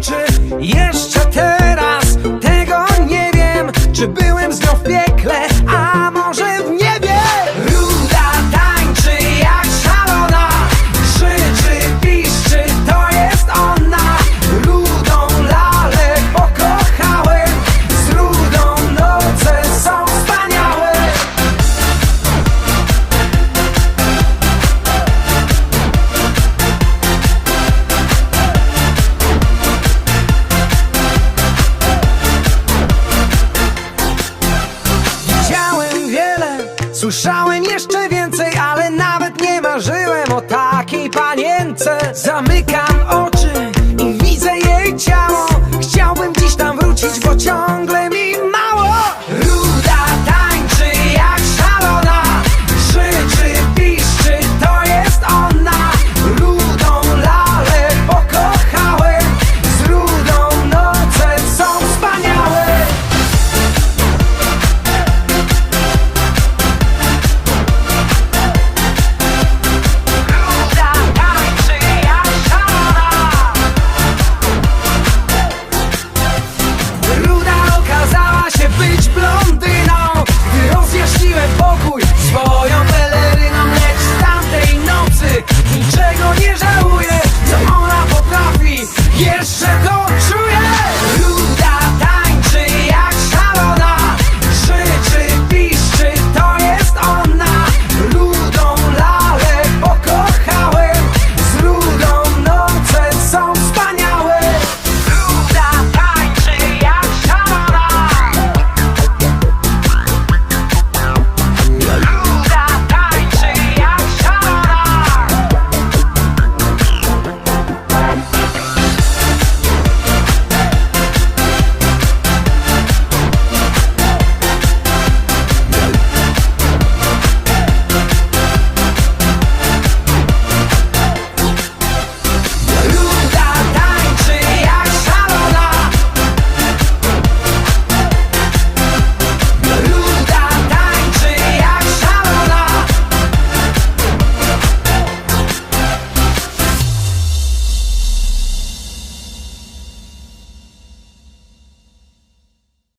oczy. Jeszcze te Słyszałem jeszcze więcej, ale nawet nie marzyłem o takiej panience. Zamykam